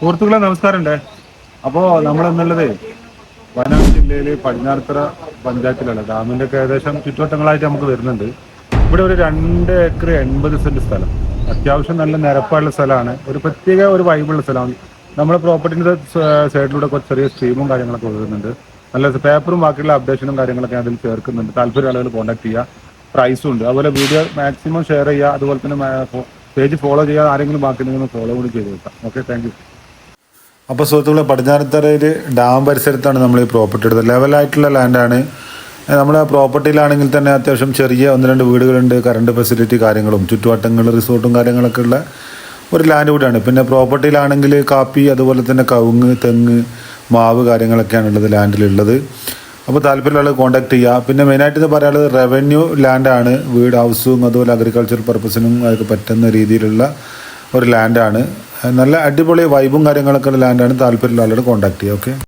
സുഹൃത്തുക്കളെ നമസ്കാരമുണ്ട്. അപ്പോൾ നമ്മൾ എന്നുള്ളത് വയനാട് ജില്ലയിൽ പടിഞ്ഞാറത്തറ പഞ്ചായത്തിലാണ്. ഡാമിന്റെ ഒക്കെ ഏകദേശം ചുറ്റുവട്ടങ്ങളായിട്ട് നമുക്ക് വരുന്നുണ്ട്. ഇവിടെ ഒരു രണ്ട് ഏക്കർ എൺപത് സെന്റ് സ്ഥലം. അത്യാവശ്യം നല്ല നിരപ്പായുള്ള സ്ഥലമാണ്. ഒരു പ്രത്യേക ഒരു വൈബുള്ള സ്ഥലമാണ്. നമ്മുടെ പ്രോപ്പർട്ടിന്റെ സൈഡിലൂടെ കുറച്ച് ചെറിയ സ്ട്രീമും കാര്യങ്ങളൊക്കെ വരുന്നുണ്ട്. നല്ല പേപ്പറും ബാക്കിയുള്ള അപ്ഡേഷനും കാര്യങ്ങളൊക്കെ അതിൽ ചേർക്കുന്നുണ്ട്. താല്പര്യം ആളുകൾ കോൺടാക്ട് ചെയ്യുക. പ്രൈസും ഉണ്ട്. അതുപോലെ വീഡിയോ മാക്സിമം ഷെയർ ചെയ്യുക. അതുപോലെ തന്നെ പേജ് ഫോളോ ചെയ്യുക. ആരെങ്കിലും ബാക്കി ഫോളോ കൂടി ചെയ്ത് വെക്കാം ഓക്കെ താങ്ക് അപ്പോൾ സുഹൃത്തുക്കളെ പടിഞ്ഞാറത്തറയിൽ ഡാം പരിസരത്താണ് നമ്മൾ ഈ പ്രോപ്പർട്ടി എടുത്തത് ലെവലായിട്ടുള്ള ലാൻഡാണ് നമ്മുടെ പ്രോപ്പർട്ടിയിലാണെങ്കിൽ തന്നെ അത്യാവശ്യം ചെറിയ ഒന്ന് രണ്ട് വീടുകളുണ്ട് കറണ്ട് ഫെസിലിറ്റി കാര്യങ്ങളും ചുറ്റുവട്ടങ്ങൾ റിസോർട്ടും കാര്യങ്ങളൊക്കെ ഉള്ള ഒരു ലാൻഡ് കൂടിയാണ്. പിന്നെ പ്രോപ്പർട്ടിയിലാണെങ്കിൽ കാപ്പി അതുപോലെ തന്നെ കവുങ്ങ് തെങ്ങ് മാവ് കാര്യങ്ങളൊക്കെയാണ് ഉള്ളത് ലാൻഡിലുള്ളത് അപ്പോൾ താല്പര്യമുള്ള കോൺടാക്ട് ചെയ്യുക പിന്നെ മെയിനായിട്ട് ഇത് പറയാനുള്ളത് റവന്യൂ ലാൻഡാണ് വീട് ഹൗസും അതുപോലെ അഗ്രികൾച്ചർ പർപ്പസിനും അതൊക്കെ പറ്റുന്ന രീതിയിലുള്ള ഒരു ലാൻഡാണ് നല്ല അടിപൊളി വൈബും കാര്യങ്ങളൊക്കെ ഉള്ള ലാൻഡാണ് താല്പര്യമുള്ള ആളോട് കോൺടാക്ട് ചെയ്യുക ഓക്കെ